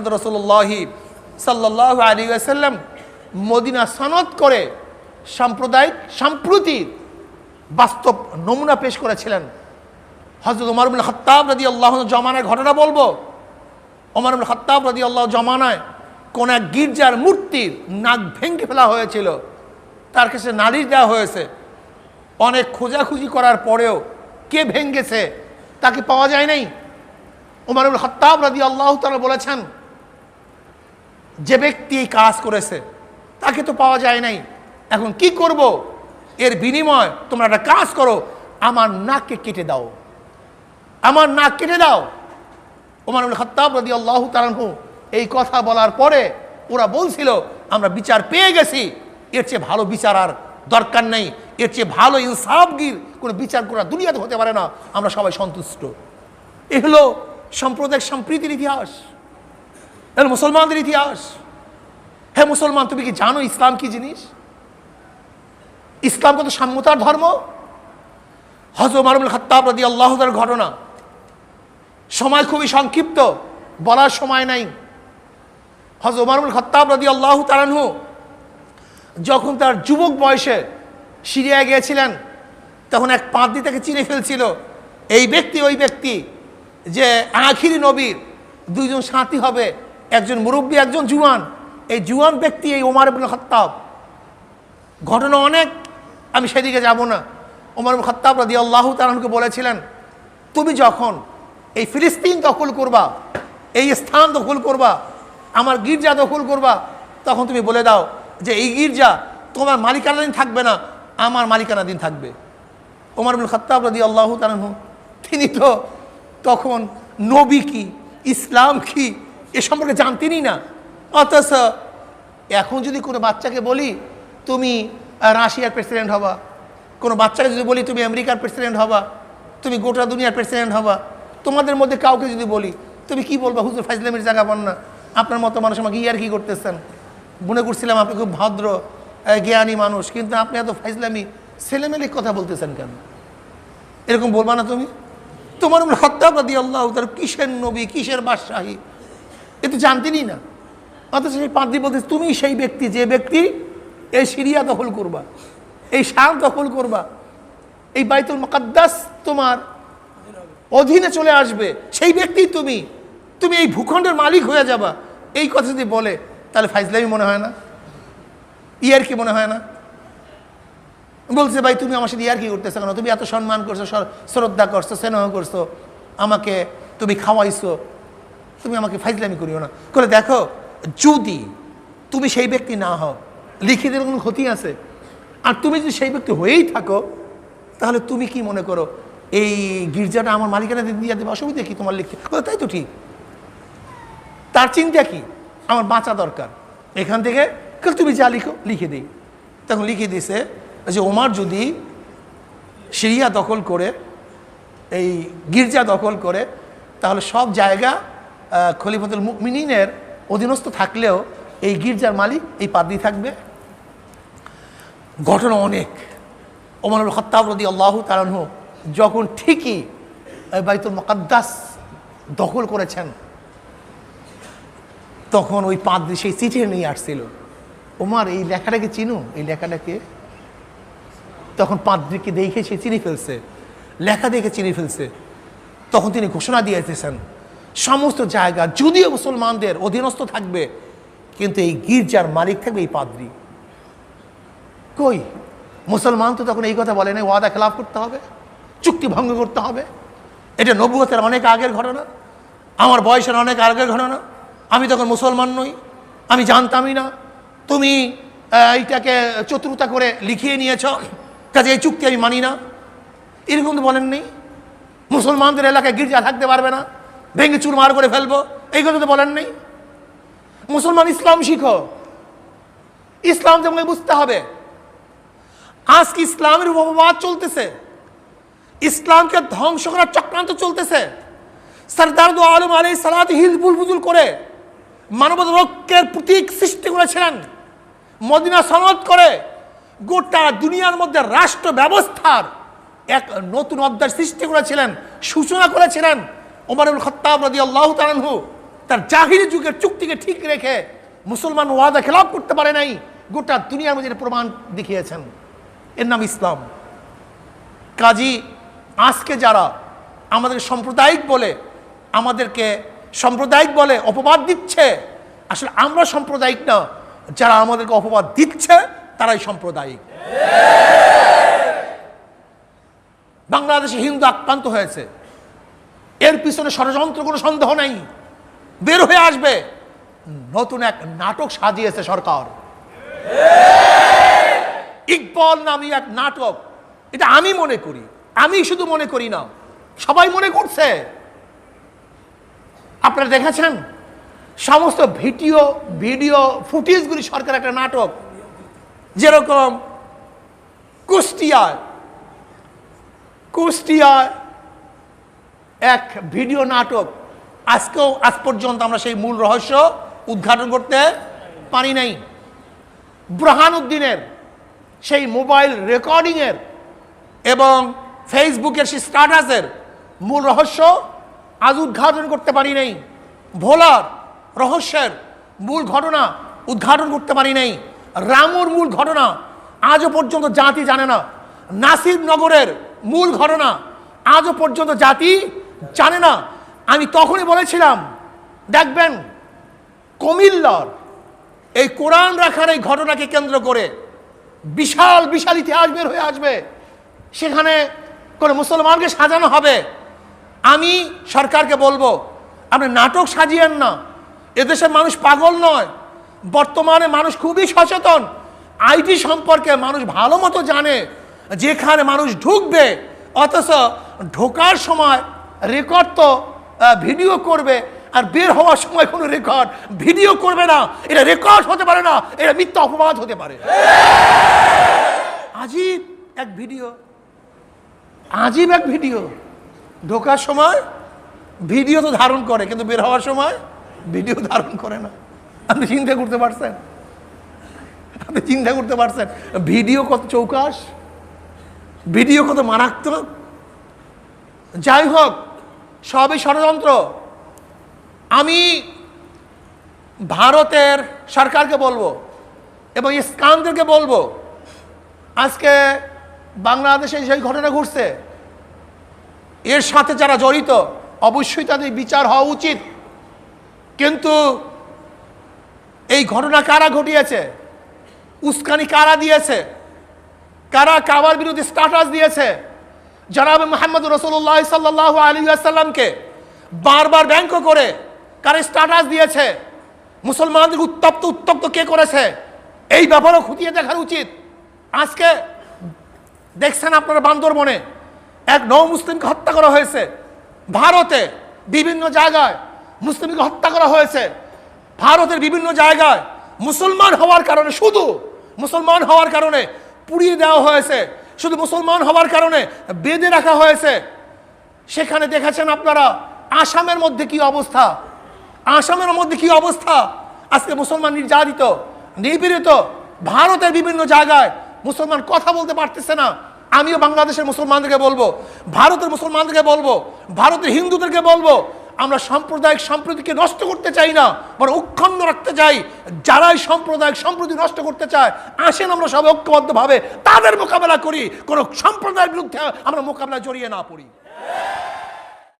মোহাম্মদ রসুল্লাহি সাল্লাহ আলী আসাল্লাম মদিনা সনদ করে সাম্প্রদায়িক সাম্প্রতিক বাস্তব নমুনা পেশ করেছিলেন। হজরত উমরুল খত্তাব রাদি আল্লাহ জমানায় ঘটনা বলব। ওমরুল খত্তাব রাদি আল্লাহ জমানায় কোন এক গির্জার মূর্তির নাক ভেঙে ফেলা হয়েছিল। তার কাছে নালিশ দেওয়া হয়েছে। অনেক খোঁজাখুঁজি করার পরেও কে ভেঙ্গেছে তাকে পাওয়া যায় নাই। উমরুল খত্তাব রাদি আল্লাহ তারা বলেছেন যে ব্যক্তি এই কাজ করেছে, তাকে তো পাওয়া যায় নাই। এখন কি করব? এর বিনিময় তোমরা একটা কাজ করো, আমার নাককে কেটে দাও। আমার নাক কেটে দাও। ওমানুল খত্তাব রদি আল্লাহ তালানহু এই কথা বলার পরে ওরা বলছিল, আমরা বিচার পেয়ে গেছি, এর চেয়ে ভালো বিচার আর দরকার নেই, এর চেয়ে ভালো ইনসাফগির কোনো বিচার করা দুনিয়াতে হতে পারে না, আমরা সবাই সন্তুষ্ট। এ হলো সাম্প্রদায়িক সম্প্রীতির ইতিহাস। এর মুসলমানদের ইতিহাস। হ্যাঁ মুসলমান, তুমি কি জানো ইসলাম কি জিনিস? ইসলাম কত সাম্যতার ধর্ম? হজরত মারুল খত্তাব রদি আল্লাহদের ঘটনা। সময় খুবই সংক্ষিপ্ত, বলার সময় নাই। হজরত মারুল খত্তাব রদি আল্লাহ তালানহু যখন তার যুবক বয়সে সিরিয়ায় গিয়েছিলেন, তখন এক পাদ্রি তাকে চিনে ফেলছিল। এই ব্যক্তি, ওই ব্যক্তি যে আখিরি নবীর দুইজন সাথী হবে একজন মুরব্বী, একজন জুয়ান। এই জুয়ান ব্যক্তি, এই ওমার ইবুল খত্তাব। ঘটনা অনেক, আমি সেদিকে যাব না। ওমর খত্তাব রাদি আল্লাহ তালকে বলেছিলেন, তুমি যখন এই ফিলিস্তিন দখল করবা, এই স্থান দখল করবা, আমার গির্জা দখল করবা, তখন তুমি বলে দাও যে, এই গির্জা তোমার মালিকানাধীন থাকবে না, আমার মালিকানাধীন থাকবে। ওমর ইবনুল খত্তাব রাদি আল্লাহ তালু তিনি তো তখন নবী কি, ইসলাম কি এ সম্পর্কে জানতেনই না। অথচ এখন যদি কোনো বাচ্চাকে বলি, তুমি রাশিয়ার প্রেসিডেন্ট হবা। কোনো বাচ্চাকে যদি বলি, তুমি আমেরিকার প্রেসিডেন্ট হবা। তুমি গোটা দুনিয়ার প্রেসিডেন্ট হবা। তোমাদের মধ্যে কাউকে যদি বলি, তুমি কি বলবা? হুজুর ফাইজলামের জায়গা পান না। আপনার মতো মানুষ আমাকে ইয়ার কি করতেছেন? মনে করছিলাম আপনি খুব ভদ্র জ্ঞানী মানুষ, কিন্তু আপনি এত ফাইজলামি ছেলেমেলে কথা বলতেছেন কেন? এরকম বলবা না তুমি? তোমার হত্যা দিয়ে আল্লাহ তার কিসের নবী, কিসের বাদশাহী? এ তো জানতেনই না। অথচ সেই পাদ্রি বলতে তুমি সেই ব্যক্তি, যে ব্যক্তি এই সিরিয়া দখল করবা, এই শাম দখল করবা, এই বাইতুল মকাদ্দাস তোমার অধীনে চলে আসবে, সেই ব্যক্তি তুমি তুমি এই ভূখণ্ডের মালিক হয়ে যাবা। এই কথা যদি বলে, তাহলে ফাইজলামি মনে হয় না? ইয়ার কি মনে হয় না? বলছে, ভাই, তুমি আমার সাথে ইয়ার কি করতেছো কেন? তুমি এত সম্মান করছ শ্রদ্ধা করছ, স্নেহ করছ, আমাকে তুমি খাওয়াইছো তুমি আমাকে ফাইজলামি করিও না। করে দেখো, যদি তুমি সেই ব্যক্তি না হও লিখে দিলে কোনো ক্ষতি আছে। আর তুমি যদি সেই ব্যক্তি হয়েই থাকো, তাহলে তুমি কি মনে করো, এই গির্জাটা আমার মালিকানা দিয়ে দেবে? অসুবিধা কি তোমার লিখতে? তাই তো ঠিক। তার চিন্তা কি? আমার বাঁচা দরকার। এখান থেকে তুমি যা লিখো, লিখে দিই। তখন লিখে দিছে যে, ওমার যদি সিরিয়া দখল করে, এই গির্জা দখল করে, তাহলে সব জায়গা খলিফতুল মিনিনের অধীনস্থ থাকলেও এই গির্জার মালিক এই পাদ্রি থাকবে। ঘটনা অনেক। ওমরুল খত্তাব রদি আল্লাহ তালানহ যখন ঠিকই বাইতুল মকাদ্দাস দখল করেছেন, তখন ওই পাদ্রি সেই চিঠি নিয়ে আসছিল। ওমার, এই লেখাটাকে চিনু? এই লেখাটাকে? তখন পাদ্রিকে দেখে সে চিনি ফেলছে। লেখা দেখে চিনি ফেলছে। তখন তিনি ঘোষণা দিয়েছেন সমস্ত জায়গা, যদিও মুসলমানদের অধীনস্থ থাকবে, কিন্তু এই গির্জার মালিক থাকবে এই পাদ্রি। কই? মুসলমান তো তখন এই কথা বলে নাই, ওয়াদা খেলাফ করতে হবে, চুক্তি ভঙ্গ করতে হবে। এটা নবুয়তের অনেক আগের ঘটনা, আমার বয়সের অনেক আগের ঘটনা। আমি তখন মুসলমান নই, আমি জানতামই না। তুমি এইটাকে চতুরতা করে লিখিয়ে নিয়েছ, কাজে এই চুক্তি আমি মানি না। এরকম তো বলেন নেই মুসলমানদের এলাকায় গির্জা থাকতে পারবে না। ভেঙে চুরমার করে ফেলব। এই কথা তো বলেন নেই। মুসলমান ইসলাম শিখো। ইসলাম তোমাকে বুঝতে হবে। আজকে ইসলামের উপবাদ চলতেছে। ইসলামকে ধ্বংস করার চক্রান্ত চলতেছে। সরদার দু আলম আলী সালাত হিলবুল বুজুল করে মানবতা রক্ষের প্রতীক সৃষ্টি করেছিলেন। মদিনা সনদ করে গোটা দুনিয়ার মধ্যে রাষ্ট্র ব্যবস্থার এক নতুন অধ্যায় সৃষ্টি করেছিলেন, সূচনা করেছিলেন। ওমর খত্তাব রদি আল্লাহ তালানহু তার জাহিরি যুগের চুক্তিকে ঠিক রেখে মুসলমান ওয়াদা খেলাপ করতে পারে নাই, গোটা দুনিয়ার মধ্যে প্রমাণ দেখিয়েছেন। এর নাম ইসলাম। কাজী, আজকে যারা আমাদের সাম্প্রদায়িক বলে, আমাদেরকে সাম্প্রদায়িক বলে অপবাদ দিচ্ছে, আসলে আমরা সাম্প্রদায়িক না, যারা আমাদেরকে অপবাদ দিচ্ছে, তারাই সাম্প্রদায়িক। বাংলাদেশে হিন্দু আক্রান্ত হয়েছে। এর পিছনে ষড়যন্ত্র, কোনো সন্দেহ নেই। বের হয়ে আসবে। নতুন এক নাটক সাজিয়েছে সরকার। ইকবল নামী এক নাটক। এটা আমি মনে করি। আমি শুধু মনে করি না, সবাই মনে করছে। আপনারা দেখেছেন? সমস্ত ভিডিও ভিডিও ফুটেজগুলি সরকার একটা নাটক। যেরকম কুষ্টিয়ায় কুষ্টিয়ায় এক ভিডিও নাটক। আজকেও, আজ পর্যন্ত আমরা সেই মূল রহস্য উদ্ঘাটন করতে পারি নাই। বুরহানুদ্দিনের সেই মোবাইল রেকর্ডিংয়ের এবং ফেসবুকের সেই স্ট্যাটাসের মূল রহস্য আজ উদ্ঘাটন করতে পারি নাই। ভোলার রহস্যের মূল ঘটনা উদ্ঘাটন করতে পারি নাই। রামুর মূল ঘটনা আজও পর্যন্ত জাতি জানে না। নাসির নগরের মূল ঘটনা আজও পর্যন্ত জাতি জানে না। আমি তখনই বলেছিলাম, দেখবেন, কমিল্লার এই কোরআন রাখার এই ঘটনাকে কেন্দ্র করে বিশাল বিশাল ইতিহাস বের হয়ে আসবে। সেখানে কোনো মুসলমানকে সাজানো হবে। আমি সরকারকে বলব, আপনি নাটক সাজিয়েন না। এদেশের মানুষ পাগল নয়। বর্তমানে মানুষ খুবই সচেতন। আইটি সম্পর্কে মানুষ ভালো মতো জানে, যেখানে মানুষ ঢুকবে। অথচ ঢোকার সময় রেকর্ড তো ভিডিও করবে, আর বের হওয়ার সময় কোনো রেকর্ড ভিডিও করবে না। এটা রেকর্ড হতে পারে না, এটা মিথ্যা অপবাদ হতে পারে। আজীব এক ভিডিও আজীব এক ভিডিও ঢোকার সময় ভিডিও তো ধারণ করে, কিন্তু বের হওয়ার সময় ভিডিও ধারণ করে না। আপনি চিন্তা করতে পারছেন? আপনি চিন্তা করতে পারছেন? ভিডিও কত চৌকাশ? ভিডিও কত মারাত্মক? যাই হোক সবই ষড়যন্ত্র। আমি ভারতের সরকারকে বলব এবং ইস্কানদেরকে বলব, আজকে বাংলাদেশে যেই ঘটনা ঘটছে, এর সাথে যারা জড়িত, অবশ্যই তাদের বিচার হওয়া উচিত। কিন্তু এই ঘটনা কারা ঘটিয়েছে? উস্কানি কারা দিয়েছে? কারা কাবার বিরোধী স্ট্যাটাস দিয়েছে? জনাব মোহাম্মদ রসুল্লাহ সাল্লাহ আলী আসাল্লামকে বারবার ব্যাংক করে কারা স্ট্যাটাস দিয়েছে? মুসলমানদের উত্তপ্ত উত্তপ্ত কে করেছে? এই ব্যাপারও খুঁটিয়ে দেখার উচিত। আজকে দেখছেন আপনারা বান্দরবনে এক নৌ মুসলিমকে হত্যা করা হয়েছে। ভারতে বিভিন্ন জায়গায় মুসলিমকে হত্যা করা হয়েছে। ভারতের বিভিন্ন জায়গায় মুসলমান হওয়ার কারণে, শুধু মুসলমান হওয়ার কারণে পুড়িয়ে দেওয়া হয়েছে। শুধু মুসলমান হওয়ার কারণে বেঁধে রাখা হয়েছে। সেখানে দেখেছেন আপনারা, আসামের মধ্যে কি অবস্থা? আসামের মধ্যে কি অবস্থা? আজকে মুসলমান নির্যাতিত, নিপীড়িত, ভারতের বিভিন্ন জায়গায় মুসলমান কথা বলতে পারতেছে না। আমিও বাংলাদেশের মুসলমানদেরকে বলব, ভারতের মুসলমানদেরকে বলব, ভারতের হিন্দুদেরকে বলব আমরা সাম্প্রদায়িক সম্প্রীতিকে নষ্ট করতে চাই না বরং অক্ষুণ্ণ রাখতে চাই। যারাই সাম্প্রদায়িক সম্প্রীতি নষ্ট করতে চায়, আসেন আমরা সব ঐক্যবদ্ধভাবে তাদের মোকাবেলা করি। কোনো সম্প্রদায়ের বিরুদ্ধে আমরা মোকাবেলা জড়িয়ে না পড়ি।